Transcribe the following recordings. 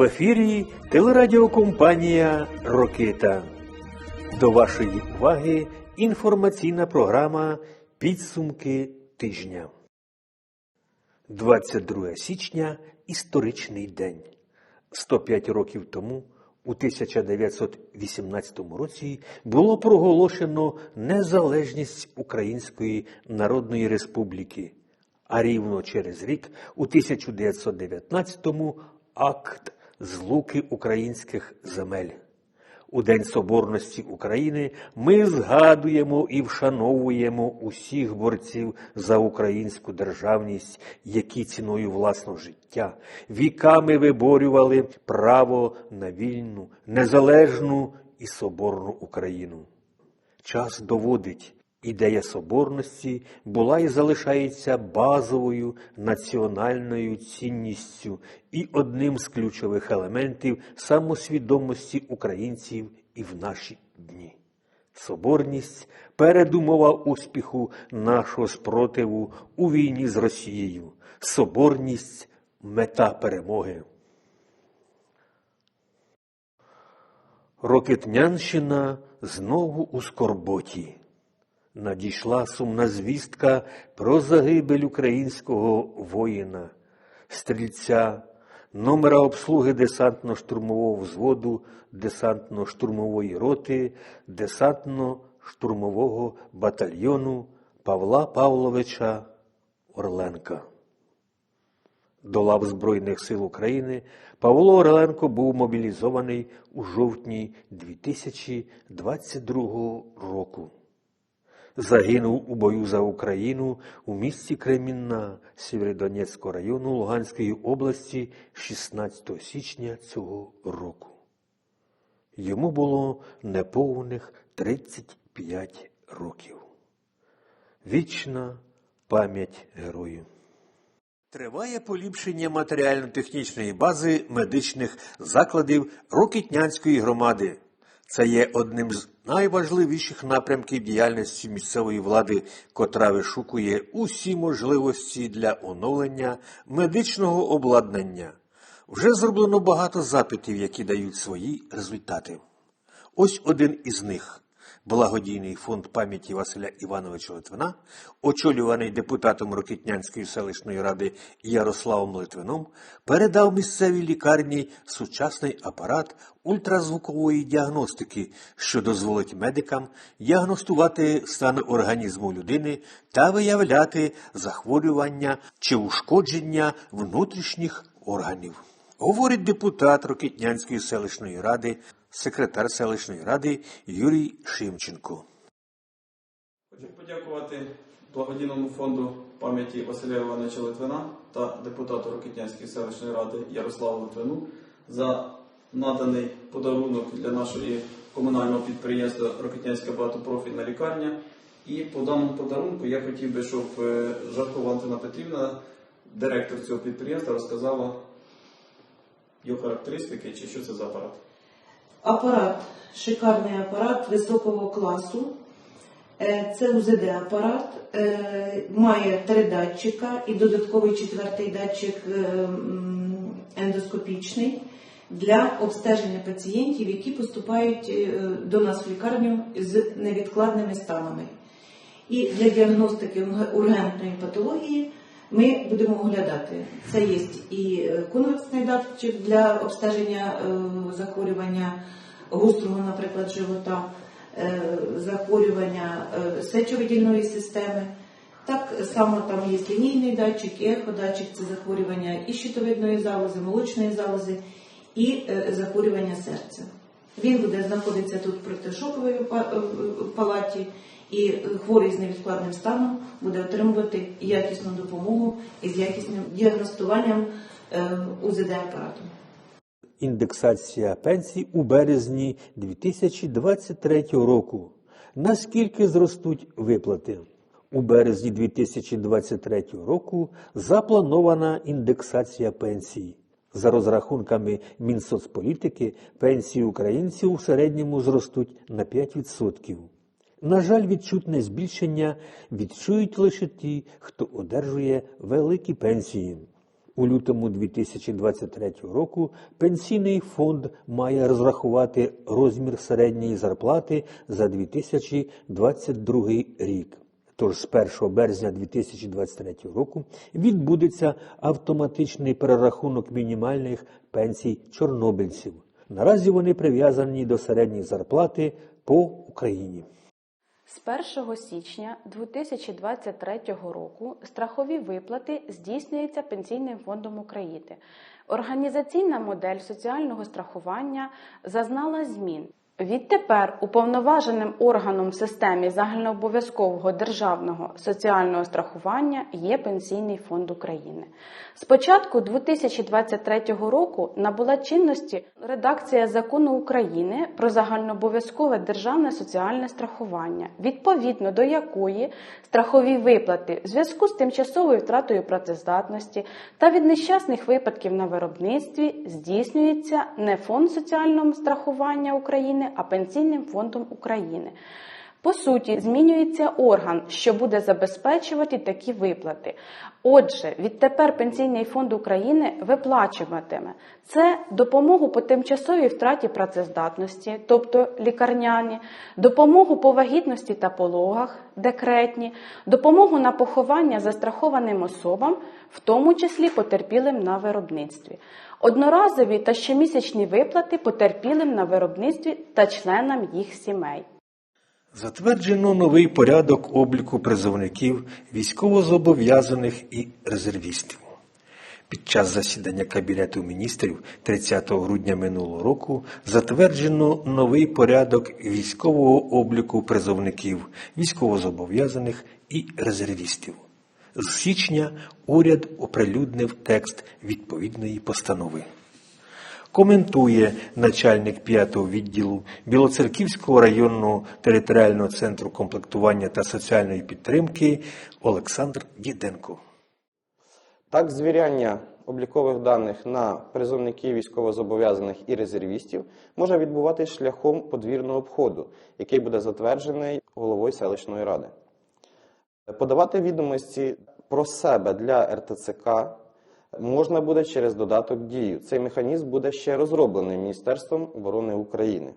В ефірі телерадіокомпанія Рокита. До вашої уваги інформаційна програма Підсумки тижня. 22 січня історичний день. 105 років тому, у 1918 році, було проголошено незалежність Української Народної Республіки, а рівно через рік, у 1919-му, акт злуки українських земель. У День Соборності України ми згадуємо і вшановуємо усіх борців за українську державність, які ціною власного життя віками виборювали право на вільну, незалежну і соборну Україну. Час доводить, Ідея соборності була і залишається базовою національною цінністю і одним з ключових елементів самосвідомості українців і в наші дні. Соборність передумова успіху нашого спротиву у війні з Росією. Соборність мета перемоги. Рокетнянщина знову у скорботі надійшла сумна звістка про загибель українського воїна, стрільця, номера обслуги десантно-штурмового взводу, десантно-штурмової роти, десантно-штурмового батальйону Павла Павловича Орленка. До лав Збройних сил України Павло Орленко був мобілізований у жовтні 2022 року загинув у бою за Україну у місті Кремінна Сєвєродонецького району Луганської області 16 січня цього року. Йому було неповних 35 років. Вічна пам'ять герою. Триває поліпшення матеріально-технічної бази медичних закладів Рокітнянської громади. Це є одним з найважливіших напрямків діяльності місцевої влади, котра вишукує усі можливості для оновлення медичного обладнання. Вже зроблено багато запитів, які дають свої результати. Ось один із них. Благодійний фонд пам'яті Василя Івановича Литвина, очолюваний депутатом Рокітнянської селищної ради Ярославом Литвином, передав місцевій лікарні сучасний апарат ультразвукової діагностики, що дозволить медикам діагностувати стан організму людини та виявляти захворювання чи ушкодження внутрішніх органів. Говорить депутат Рокітнянської селищної ради секретар селищної ради Юрій Шимченко. Хочу подякувати благодійному фонду пам'яті Василя Івановича Литвина та депутату Рокетнянської селищної ради Ярославу Литвину за наданий подарунок для нашої комунального підприємства Рокетнянська багатопрофільна лікарня. І по даному подарунку я хотів би, щоб е, Жаркова Антона Петрівна, директор цього підприємства, розказала його характеристики чи що це за апарат. Апарат, шикарний апарат високого класу. Е, це УЗД-апарат, е, має три датчика і додатковий четвертий датчик е, ендоскопічний для обстеження пацієнтів, які поступають до нас в лікарню з невідкладними станами. І для діагностики ургентної патології ми будемо оглядати. Це є і конвексний датчик для обстеження захворювання гострого, наприклад, живота, е, захворювання е, сечовидільної системи. Так само там є лінійний датчик, і еходатчик це захворювання і щитовидної залози, молочної залози і е, захворювання серця. Він буде знаходитися тут в протишоковій палаті, і хворий з невідкладним станом буде отримувати якісну допомогу із якісним діагностуванням УЗД апарату індексація пенсій у березні 2023 року. Наскільки зростуть виплати? У березні 2023 року запланована індексація пенсій. За розрахунками Мінсоцполітики, пенсії українців у середньому зростуть на 5%. На жаль, відчутне збільшення відчують лише ті, хто одержує великі пенсії. У лютому 2023 року пенсійний фонд має розрахувати розмір середньої зарплати за 2022 рік. Тож з 1 березня 2023 року відбудеться автоматичний перерахунок мінімальних пенсій чорнобильців. Наразі вони прив'язані до середньої зарплати по Україні. З 1 січня 2023 року страхові виплати здійснюються Пенсійним фондом України. Організаційна модель соціального страхування зазнала змін. Відтепер уповноваженим органом в системі загальнообов'язкового державного соціального страхування є Пенсійний фонд України. З початку 2023 року набула чинності редакція закону України про загальнообов'язкове державне соціальне страхування, відповідно до якої страхові виплати в зв'язку з тимчасовою втратою працездатності та від нещасних випадків на виробництві здійснюється не фонд соціального страхування України, а Пенсійним фондом України. По суті, змінюється орган, що буде забезпечувати такі виплати. Отже, відтепер Пенсійний фонд України виплачуватиме це допомогу по тимчасовій втраті працездатності, тобто лікарняні, допомогу по вагітності та пологах, декретні, допомогу на поховання застрахованим особам, в тому числі потерпілим на виробництві, одноразові та щомісячні виплати потерпілим на виробництві та членам їх сімей. Затверджено новий порядок обліку призовників, військовозобов'язаних і резервістів. Під час засідання Кабінету міністрів 30 грудня минулого року затверджено новий порядок військового обліку призовників, військовозобов'язаних і резервістів. З січня уряд оприлюднив текст відповідної постанови. Коментує начальник 5-го відділу Білоцерківського районного територіального центру комплектування та соціальної підтримки Олександр Діденко. Так, звіряння облікових даних на призовників військовозобов'язаних і резервістів може відбуватись шляхом подвірного обходу, який буде затверджений головою селищної ради. Подавати відомості про себе для РТЦК можна буде через додаток дію. Цей механізм буде ще розроблений Міністерством оборони України.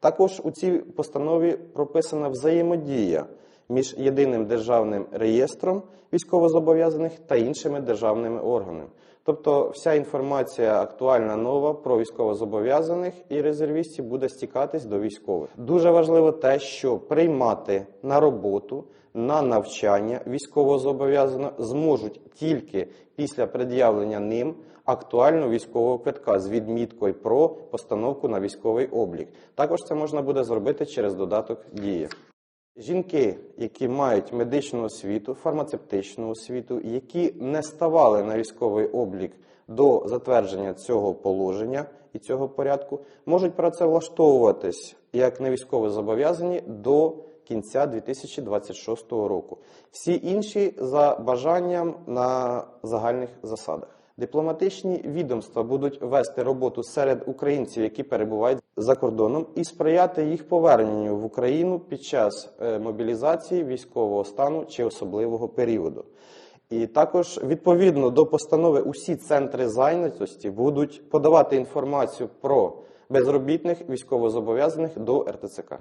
Також у цій постанові прописана взаємодія між єдиним державним реєстром військовозобов'язаних та іншими державними органами. Тобто вся інформація актуальна нова про військовозобов'язаних і резервістів буде стікатись до військових. Дуже важливо те, що приймати на роботу, на навчання військовозобов'язаного зможуть тільки після пред'явлення ним актуального військового квитка з відміткою про постановку на військовий облік. Також це можна буде зробити через додаток дії. Жінки, які мають медичну освіту, фармацевтичну освіту, які не ставали на військовий облік до затвердження цього положення і цього порядку, можуть працевлаштовуватись як не військово зобов'язані до кінця 2026 року. Всі інші за бажанням на загальних засадах. Дипломатичні відомства будуть вести роботу серед українців, які перебувають за кордоном, і сприяти їх поверненню в Україну під час е, мобілізації військового стану чи особливого періоду. І також відповідно до постанови усі центри зайнятості будуть подавати інформацію про безробітних військовозобов'язаних до РТЦК.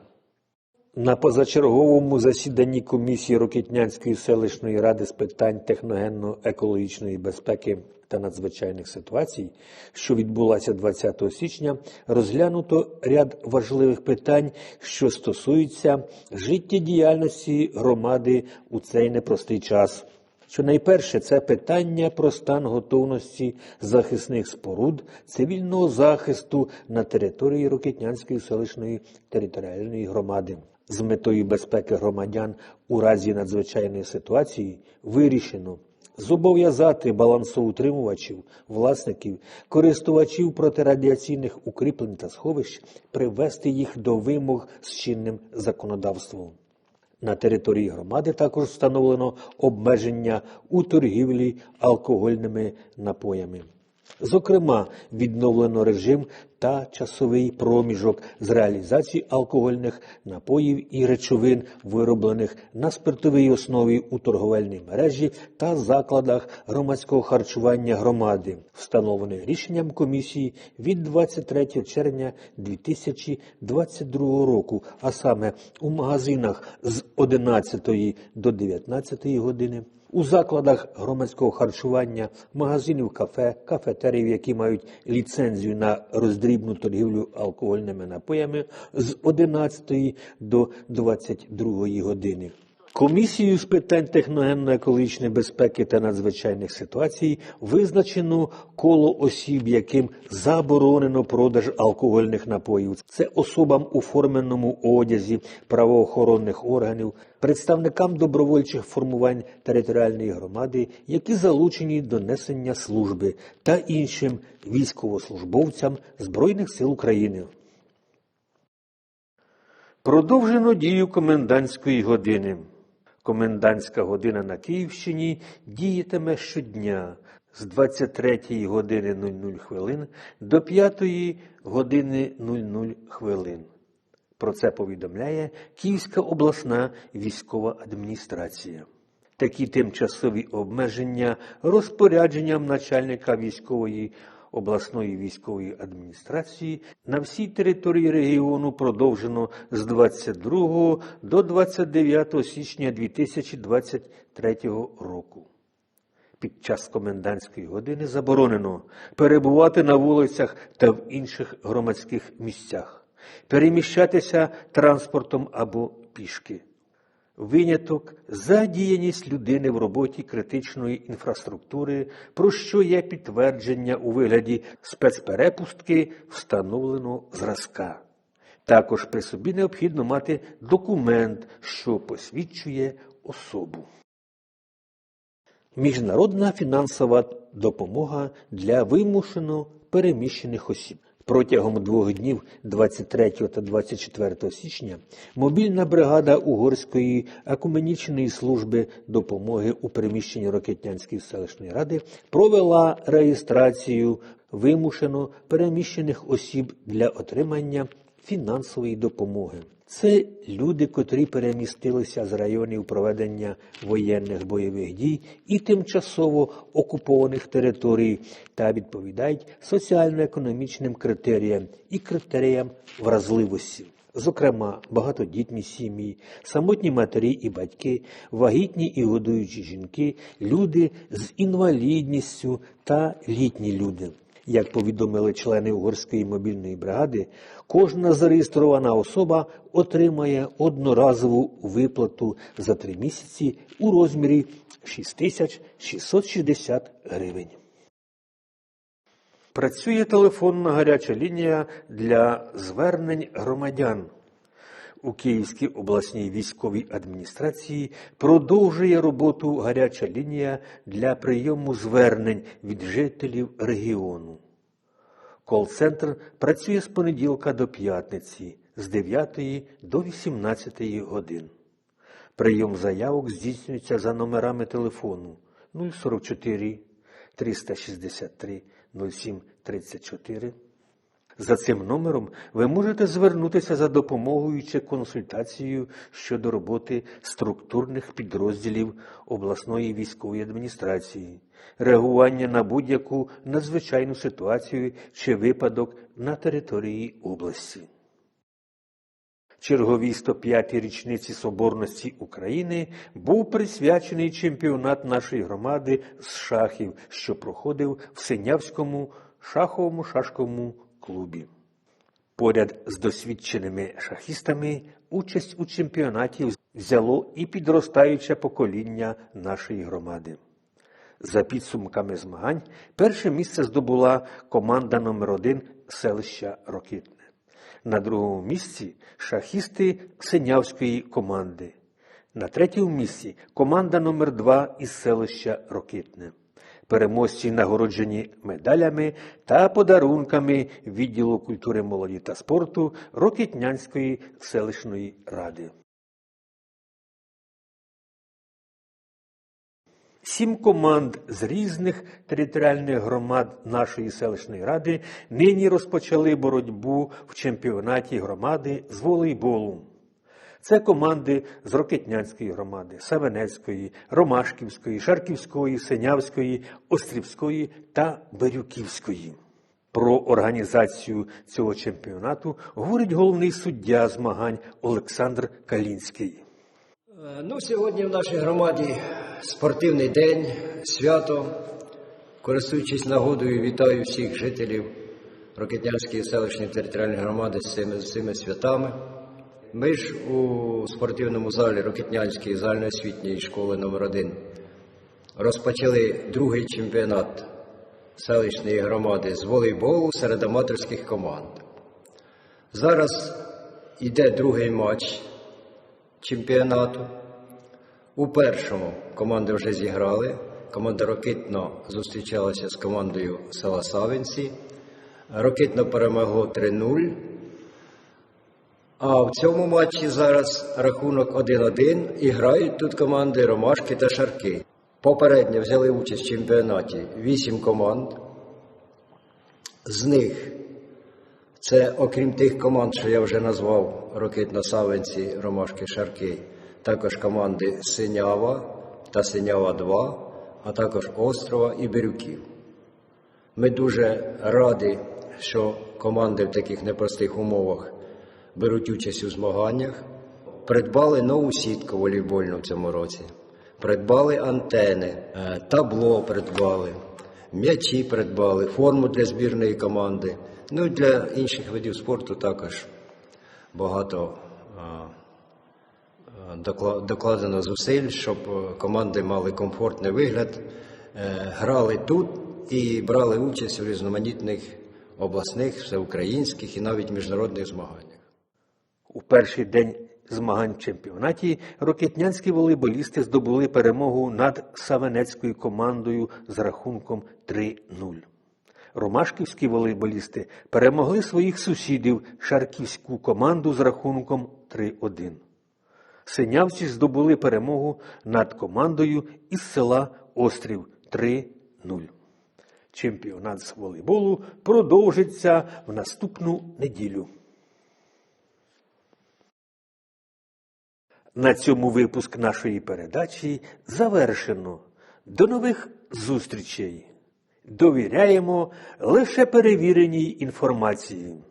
На позачерговому засіданні комісії Рокітнянської селищної ради з питань техногенно-екологічної безпеки та надзвичайних ситуацій, що відбулася 20 січня, розглянуто ряд важливих питань, що стосуються життєдіяльності громади у цей непростий час. Що найперше це питання про стан готовності захисних споруд цивільного захисту на території Рокітнянської селищної територіальної громади. З метою безпеки громадян у разі надзвичайної ситуації вирішено зобов'язати балансоутримувачів, власників, користувачів протирадіаційних укріплень та сховищ привести їх до вимог з чинним законодавством. На території громади також встановлено обмеження у торгівлі алкогольними напоями. Зокрема, відновлено режим та часовий проміжок з реалізації алкогольних напоїв і речовин, вироблених на спиртовій основі у торговельній мережі та закладах громадського харчування громади, встановлений рішенням комісії від 23 червня 2022 року, а саме у магазинах з 11 до 19 години. У закладах громадського харчування, магазинів кафе, кафетерів, які мають ліцензію на роздрібну торгівлю алкогольними напоями з 11 до 22 години. Комісією з питань техногенно-екологічної безпеки та надзвичайних ситуацій визначено коло осіб, яким заборонено продаж алкогольних напоїв. Це особам у форменому одязі правоохоронних органів, представникам добровольчих формувань територіальної громади, які залучені до несення служби, та іншим військовослужбовцям Збройних сил України. Продовжено дію комендантської години. Комендантська година на Київщині діятиме щодня з 23 години 00 хвилин до 5 години 00 хвилин. Про це повідомляє Київська обласна військова адміністрація. Такі тимчасові обмеження розпорядженням начальника військової обласної військової адміністрації на всій території регіону продовжено з 22 до 29 січня 2023 року. Під час комендантської години заборонено перебувати на вулицях та в інших громадських місцях, переміщатися транспортом або пішки. Виняток задіяність людини в роботі критичної інфраструктури, про що є підтвердження у вигляді спецперепустки встановленого зразка. Також при собі необхідно мати документ, що посвідчує особу. Міжнародна фінансова допомога для вимушено переміщених осіб. Протягом двох днів 23 та 24 січня мобільна бригада Угорської акуменічної служби допомоги у приміщенні Рокетнянської селищної ради провела реєстрацію вимушено переміщених осіб для отримання фінансової допомоги. Це люди, котрі перемістилися з районів проведення воєнних бойових дій і тимчасово окупованих територій та відповідають соціально-економічним критеріям і критеріям вразливості. Зокрема, багатодітні сім'ї, самотні матері і батьки, вагітні і годуючі жінки, люди з інвалідністю та літні люди. Як повідомили члени угорської мобільної бригади, кожна зареєстрована особа отримає одноразову виплату за три місяці у розмірі 6660 гривень. Працює телефонна гаряча лінія для звернень громадян. У Київській обласній військовій адміністрації продовжує роботу гаряча лінія для прийому звернень від жителів регіону. Кол-центр працює з понеділка до п'ятниці з 9 до 18 годин. Прийом заявок здійснюється за номерами телефону 044 363 07 34. За цим номером ви можете звернутися за допомогою чи консультацією щодо роботи структурних підрозділів обласної військової адміністрації, реагування на будь-яку надзвичайну ситуацію чи випадок на території області. Черговій 105-й річниці Соборності України був присвячений чемпіонат нашої громади з шахів, що проходив в Синявському шаховому шашковому клубі. Поряд з досвідченими шахістами участь у чемпіонаті взяло і підростаюче покоління нашої громади. За підсумками змагань, перше місце здобула команда номер 1 селища Рокитне. На другому місці шахісти Синявської команди. На третьому місці команда номер 2 із селища Рокитне. Переможці нагороджені медалями та подарунками відділу культури молоді та спорту Рокитнянської селищної ради. Сім команд з різних територіальних громад нашої селищної ради нині розпочали боротьбу в чемпіонаті громади з волейболу. Це команди з Рокетнянської громади, Савенецької, Ромашківської, Шарківської, Синявської, Острівської та Бирюківської. Про організацію цього чемпіонату говорить головний суддя змагань Олександр Калінський. Е, Ну, сьогодні в нашій громаді спортивний день, свято. Користуючись нагодою, вітаю всіх жителів Рокетнянської селищної територіальної громади з цими, з цими святами. Ми ж у спортивному залі Рокетнянської загальноосвітньої школи номер 1 розпочали другий чемпіонат селищної громади з волейболу серед аматорських команд. Зараз йде другий матч чемпіонату. У першому команди вже зіграли. Команда Рокитно зустрічалася з командою села Савинці. Рокитно перемогло 3-0. А в цьому матчі зараз рахунок 1-1 і грають тут команди Ромашки та Шарки. Попередньо взяли участь в чемпіонаті 8 команд. З них це окрім тих команд, що я вже назвав Рокитно Савинці, Ромашки Шарки, також команди Синява та Синява 2, а також Острова і Бирюків. Ми дуже раді, що команди в таких непростих умовах беруть участь у змаганнях. Придбали нову сітку волейбольну в цьому році, придбали антени, е, табло придбали, м'ячі придбали, форму для збірної команди. Ну і для інших видів спорту також багато е, докла- докладено зусиль, щоб е, команди мали комфортний вигляд, грали тут і брали участь у різноманітних обласних, всеукраїнських і навіть міжнародних змаганнях. У перший день змагань в чемпіонаті рокетнянські волейболісти здобули перемогу над Савенецькою командою з рахунком 3-0. Ромашківські волейболісти перемогли своїх сусідів Шарківську команду з рахунком 3-1. Синявці здобули перемогу над командою із села Острів 3-0. Чемпіонат з волейболу продовжиться в наступну неділю. На цьому випуск нашої передачі завершено. До нових зустрічей. Довіряємо лише перевіреній інформації.